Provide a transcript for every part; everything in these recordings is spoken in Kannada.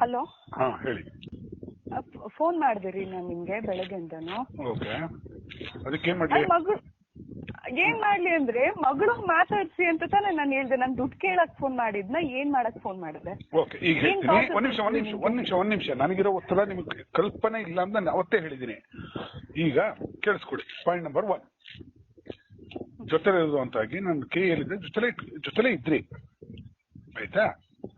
ಹಲೋ? ಹಾ ಹೇಳಿ. ಫೋನ್ ರೀ ನಾನು ನಿಮ್ಗೆ ಬೆಳಗ್ಗೆಯಿಂದನು ಓಕೆ. ಅದಕ್ಕೆ ಏನ್ ಮಾಡ್ಲಿ ಮಗಳು ಏನ್ ಮಾಡ್ಲಿ ಅಂದ್ರೆ ಮಗಳು ಮಾತಾಡ್ಸಿ ಅಂತ ತಾನೇ ನಾನು ಹೇಳ್ದೆ. ನಾನು ದುಡ್ಡು ಕೇಳಕ್ ಫೋನ್ ಮಾಡಿದ್ನ ಏನ್ ಮಾಡಕ್ ಫೋನ್ ಮಾಡಿದೆ? ಓಕೆ ಈಗ ಏನ್ ಹೇಳ್ತೀನಿ. ಒಂದ್ ನಿಮಿಷ ಒಂದ್ ನಿಮಿಷ ಒಂದ್ ನಿಮಿಷ ಒಂದ್ ನಿಮಿಷ. ನನಗಿರೋ ಒತ್ತಡ ನಿಮ್ಗೆ ಕಲ್ಪನೆ ಇಲ್ಲ ಅಂತ ನಾನು ಅವತ್ತೇ ಹೇಳಿದ್ದೀನಿ. ಈಗ ಕೇಳಿಸ್ಕೊಡಿ. ಪಾಯಿಂಟ್ ನಂಬರ್ ಒನ್ ಜೊತೆಲೆ ಇರೋದು ಅಂತಾಗಿ ನಾನು ಕೈ ಹೇಳಿದ್ರೆ ಜೊತೆಲೆ ಜೊತೆಲೆ ಇದ್ರಿ. ಆಯ್ತಾ?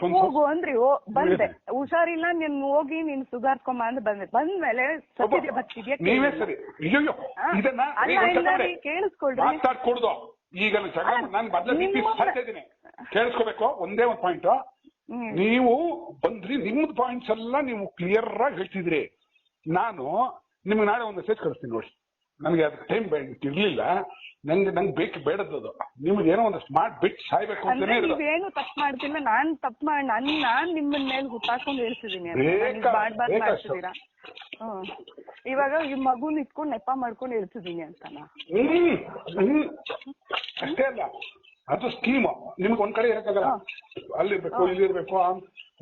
ಹೋಗು ಅಂದ್ರಿ ಬಂದೆ. ಹುಷಾರಿಲ್ಲ ನೀನ್ ಹೋಗಿ ನೀನ್ ಸುಧಾರ್ಕೊಂಬ ಅಂತ ಬಂದೆ. ಬಂದ್ಮೇಲೆ ಸತ್ಯದೆ ನೀವೇ ಸರಿ. ಅಯ್ಯೋ. ಇದನ್ನ ಈಗ ಕೇಳಿಸ್ಕೊಳ್ರಿ. ಮಾತಾಡ್ಕೊಡ್ದು. ಜಗಳ ನಾನು ಇದ್ದೀನಿ. ಕೇಳಿಸ್ಕೋಬೇಕು? ಒಂದೇ ಒಂದು ಪಾಯಿಂಟ್ ನೀವು ಬಂದ್ರಿ ನಿಮ್ದು ಪಾಯಿಂಟ್ಸ್ ಎಲ್ಲ ನೀವು ಕ್ಲಿಯರ್ ಆಗಿ ಹೇಳ್ತಿದ್ರಿ. ನಾನು ನಿಮ್ಗೆ ನಾಳೆ ಒಂದು ಮೆಸೇಜ್ ಕಳಿಸ್ತೀನಿ ನೋಡಿ. ನನಗೆ ಅದಕ್ಕೆ ಟೈಮ್ ಇರ್ಲಿಲ್ಲ. ನಂಗೆ ನಂಗೆ ಬೇಕು ಬೇಡದ್ದು ನಿಮ್ಗೆ ಏನೋ ಒಂದು ಸ್ಮಾರ್ಟ್ ಬಿಟ್ ಸಾಯ್ಬೇಕು ಏನು ಅಂತಾನೆ ಮಾಡ್ತೀನಿ ನೀವೇನು ತಪ್ಪು ಮಾಡ್ತಿಲ್ಲ ನಾನ್ ತಪ್ಪು ಮಾಡಿ ನನ್ ನಾನ್ ನಿಮ್ಮನ್ ಮೇಲೆ ಹುಟ್ಟಾಕೊಂಡು ಹೇಳ್ತಿದೀನಿ ಮಾಡ್ಬಾರ್ದು ಇವಾಗ ಈ ಮಗುನ್ ಇಟ್ಕೊಂಡು ನೆಪ ಮಾಡ್ಕೊಂಡು ಹೇಳ್ತಿದೀನಿ ಅಂತನಾ? ಅಷ್ಟೇ ಅಲ್ಲ. ಅದು ಸ್ಕೀಮ್ ನಿಮ್ಗೆ ಒಂದ್ ಕಡೆ ಇರಕ್ಕಾಗಲ್ಲ ಅಲ್ಲಿರ್ಬೇಕು ಇಲ್ಲಿರ್ಬೇಕು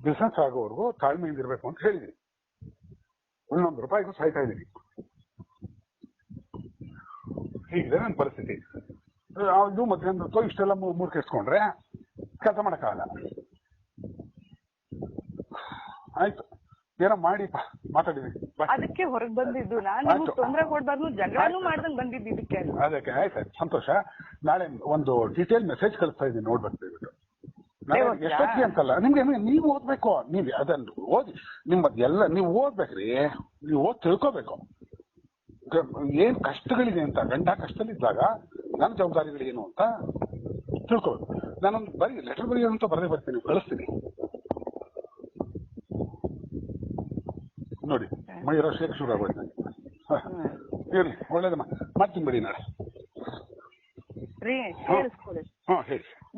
ಬಿಸ್ನೆಸ್ ಆಗೋವರೆಗೂ ತಾಳ್ಮೆಯಿಂದ ಇರಬೇಕು ಅಂತ ಹೇಳಿದ್ರಿ ಒಂದೊಂದು ರೂಪಾಯಿಗೂ ಸಾಯ್ತಾ ಇದ್ದೀನಿ ಹೀಗಿದೆ ನನ್ನ ಪರಿಸ್ಥಿತಿ. ಇದು ಮಧ್ಯಾಹ್ನ ಹೊತ್ತು ಇಷ್ಟೆಲ್ಲ ಮೂರು ಕೆಡ್ಸ್ಕೊಂಡ್ರೆ ಕೆಲಸ ಮಾಡಕ್ಕಾಗಲ್ಲ. ಆಯ್ತು. ಏನೋ ಮಾಡಿ ಮಾತಾಡಿದ್ವಿ. ಅದಕ್ಕೆ ಹೊರಗೆ ಬಂದಿದ್ದು. ನಾನು ತೊಂದ್ರೆ ಕೊಡ್ಬಾರ್ದು ಜಗಳನೂ ಮಾಡ್ದಂಗ್ ಬಂದಿದ್ದು ಇದಕ್ಕೆ ಅದಕ್ಕೆ ಆಯ್ತು ಸಂತೋಷ. ನಾಳೆ ಒಂದು ಡೀಟೇಲ್ ಮೆಸೇಜ್ ಕಳಿಸ್ತಾ ಇದ್ದೀನಿ ನೋಡ್ಬೇಕು ದಯವಿಟ್ಟು. ಎಷ್ಟೊತ್ತಿಗೆ ಅಂತಲ್ಲ ನಿಮ್ಗೆ ನೀವು ಓದ್ಬೇಕು ನೀವು ಅದನ್ನು ಓದಿ ನಿಮ್ಮ ಎಲ್ಲ ನೀವು ಓದ್ಬೇಕ್ರಿ ನೀವು ಓದ್ ತಿಳ್ಕೊಬೇಕು. ಏನ್ ಕಷ್ಟಗಳಿದೆ ಅಂತ ಗಂಡ ಕಷ್ಟದಲ್ಲಿದ್ದಾಗ ನನ್ನ ಜವಾಬ್ದಾರಿಗಳೇನು ಅಂತ ತಿಳ್ಕೊಬೇಕು. ನಾನೊಂದು ಬರೀ ಲೆಟರ್ ಬರೀ ಅಂತ ಬರದೇ ಬರ್ತೀನಿ ಕಳಿಸ್ತೀನಿ ನೋಡಿ ಮೈರೋ ಶೇಕ್ ಶುರು ಆಗೋಯ್ತು. ಇರ್ಲಿ ಒಳ್ಳೇದಮ್ಮ. ಮಾಡ್ತೀನಿ ಬಿಡಿ ನಾಳೆ. ರೀ ಹಾ ಹೇಳಿ.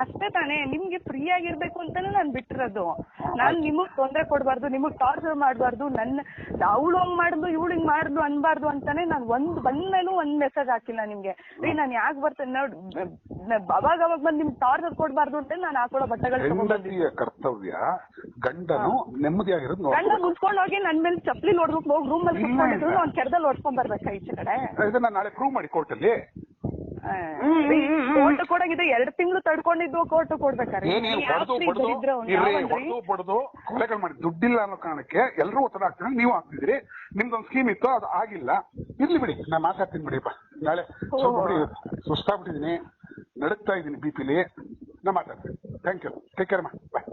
ಅಷ್ಟೇ ತಾನೇ ನಿಮ್ಗೆ ಫ್ರೀ ಆಗಿರ್ಬೇಕು ಅಂತಾನೆ ನಾನ್ ಬಿಟ್ಟಿರೋದು. ನಾನ್ ನಿಮಗ್ ತೊಂದ್ರೆ ಕೊಡ್ಬಾರ್ದು ನಿಮಗ್ ಟಾರ್ಚರ್ ಮಾಡ್ಬಾರ್ದು ನನ್ನ ಅವಳು ಹಂಗ್ ಮಾಡಿದ್ಲು ಇವಳು ಹಿಂಗ್ ಮಾಡಿದ್ಲು ಅನ್ಬಾರ್ದು ಅಂತಾನೆ ನಾನ್ ಒಂದ್ ಬಂದ್ಮೇಲೂ ಒಂದ್ ಮೆಸೇಜ್ ಹಾಕಿಲ್ಲ ನಿಮ್ಗೆ. ರೀ ನಾನ್ ಯಾಕೆ ಬರ್ತೇನೆ ನೋಡ್ ಅವಾಗ ಅವಾಗ ಬಂದ್ ನಿಮ್ಗೆ ಟಾರ್ಚರ್ ಕೊಡ್ಬಾರ್ದು ಅಂತ ನಾನು ಹಾಕೊಳ್ಳೋ ಬಟ್ಟೆಗಳು ಕರ್ತವ್ಯ ಗಂಡನು ನೆಮ್ಮದಿಯಾಗಿರೋದು ಗಂಡ ನೋಡ್ಬೇಕು ಹೋಗಿ ನನ್ ಮೇಲೆ ಚಪ್ಲಿ ನೋಡ್ಬೇಕು ಹೋಗಿ ರೂಮ್ ಅಲ್ಲಿ ಕುತ್ಕೊಂಡಿದ್ರು. ಅವ್ನ್ ಕೆರದಲ್ಲಿ ಹೊಡ್ಕೊಂಡ್ ಬರ್ಬೇಕಾ ಈಚೆ ಕಡೆ? ಇದನ್ನ ನಾಳೆ ಪ್ರೂವ್ ಮಾಡಿ ಕೋರ್ಟಲ್ಲಿ ಕೋರ್ಟ್ ಕೊಡಂಗಿದ್ರ ಎರಡ್ ತಿಂಗಳು ತಡ್ಕೊಂಡಿದ್ದು ಕೋರ್ಟ್ ಕೊಡ್ಬೇಕಾರೆ ಏನೇನು ಯಾವ ಹೊಡೆದು free ಬಡ್ದು ದರಿದ್ರ ಅವ್ನು? ಇರ್ರಿ ಯಾವನ್ರಿ? ಹೊಡೆದು ಬಡ್ದು ಕೊಲೆಗಳು ಮಾಡಿ. ದುಡ್ಡಿಲ್ಲ ಅನ್ನೋ ಕಾರಣಕ್ಕೆ ಎಲ್ಲರೂ ಒತ್ತಡ ಹಾಕ್ತಾರೆ ನೀವು ಹಾಕ್ತಿದ್ರಿ ನಿಮ್ದೊಂದು ಸ್ಕೀಮ್ ಇತ್ತು ಅದು ಆಗಿಲ್ಲ. ಇರ್ಲಿ ಬಿಡಿ. ನಾ ಮಾತಾಡ್ತೀನಿ ಬಿಡಿಪ್ಪ ನಾಳೆ ಸ್ವಲ್ಪ ಬಿಡಿ ಸುಸ್ತಾಗ್ಬಿಟ್ಟಿದೀನಿ ನಡುಕ್ತಾ ಇದ್ದೀನಿ ಬಿ ಪಿಲಿ ನಾ ಮಾತಾಡ್ತೀನಿ. ಥ್ಯಾಂಕ್ ಯು ಟೇಕ್ ಕೇರ್ ಮಾ. ಬಾಯ್